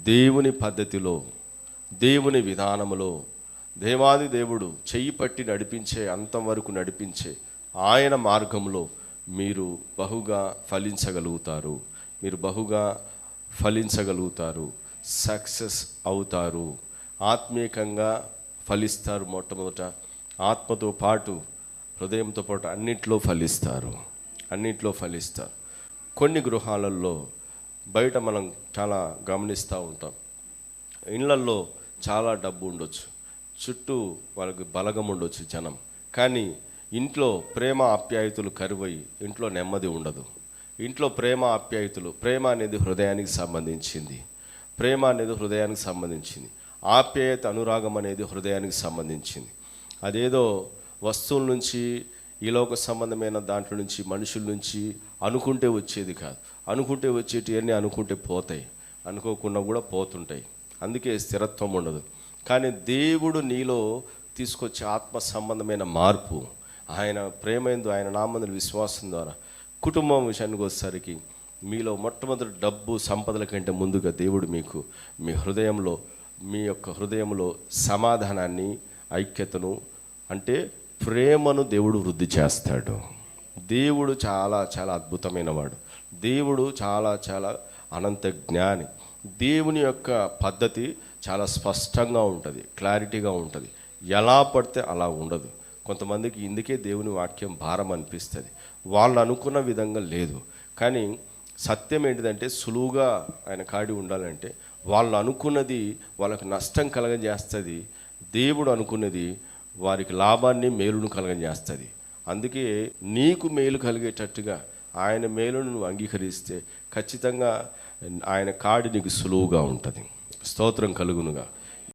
దేవుని పద్ధతిలో దేవుని విధానములో దేవాది దేవుడు చెయ్యి పట్టి నడిపించే అంతం వరకు నడిపించే ఆయన మార్గంలో మీరు బహుగా ఫలించగలుగుతారు. మీరు బహుగా ఫలించగలుగుతారు. సక్సెస్ అవుతారు. ఆత్మీయంగా ఫలిస్తారు మొట్టమొదట. ఆత్మతో పాటు హృదయంతో పాటు అన్నింటిలో ఫలిస్తారు. అన్నింటిలో ఫలిస్తారు. కొన్ని గృహాలలో బయట మనం చాలా గమనిస్తూ ఉంటాం. ఇళ్ళల్లో చాలా డబ్బు ఉండొచ్చు. చుట్టూ వాళ్ళకి బలగం ఉండొచ్చు జనం. కానీ ఇంట్లో ప్రేమ ఆప్యాయతలు కరువై ఇంట్లో నెమ్మది ఉండదు. ఇంట్లో ప్రేమ ఆప్యాయతలు ప్రేమ అనేది హృదయానికి సంబంధించింది. ప్రేమ అనేది హృదయానికి సంబంధించింది. ఆప్యాయత అనురాగం అనేది హృదయానికి సంబంధించింది. అదేదో వస్తువుల నుంచి ఈ లోక సంబంధమైన దాంట్లో నుంచి మనుషుల నుంచి అనుకుంటే వచ్చేది కాదు. అనుకుంటే వచ్చేటివన్నీ అనుకుంటే పోతాయి. అనుకోకుండా కూడా పోతుంటాయి. అందుకే స్థిరత్వం ఉండదు. కానీ దేవుడు నీలో తీసుకొచ్చే ఆత్మ సంబంధమైన మార్పు ఆయన ప్రేమైందు ఆయన నామందుల విశ్వాసం ద్వారా కుటుంబం విషయానికి వచ్చేసరికి మీలో మొట్టమొదటి డబ్బు సంపదల కంటే ముందుగా దేవుడు మీకు మీ హృదయంలో మీ యొక్క హృదయంలో సమాధానాన్ని ఐక్యతను అంటే ప్రేమను దేవుడు వృద్ధి చేస్తాడు. దేవుడు చాలా చాలా అద్భుతమైన వాడు దేవుడు చాలా చాలా అనంత జ్ఞాని. దేవుని యొక్క పద్ధతి చాలా స్పష్టంగా ఉంటుంది క్లారిటీగా ఉంటుంది. ఎలా పడితే అలా ఉండదు. కొంతమందికి ఇందుకే దేవుని వాక్యం భారం అనిపిస్తుంది. వాళ్ళు అనుకున్న విధంగా లేదు. కానీ సత్యం ఏంటిదంటే సులువుగా ఆయన కాడి ఉండాలంటే వాళ్ళు అనుకున్నది వాళ్ళకు నష్టం కలగజేస్తుంది. దేవుడు అనుకున్నది వారికి లాభాన్ని మేలును కలగజేస్తుంది. అందుకే నీకు మేలు కలిగేటట్టుగా ఆయన మేలును నువ్వు అంగీకరిస్తే ఖచ్చితంగా ఆయన కాడి నీకు సులువుగా ఉంటుంది. స్తోత్రం కలుగునుగా.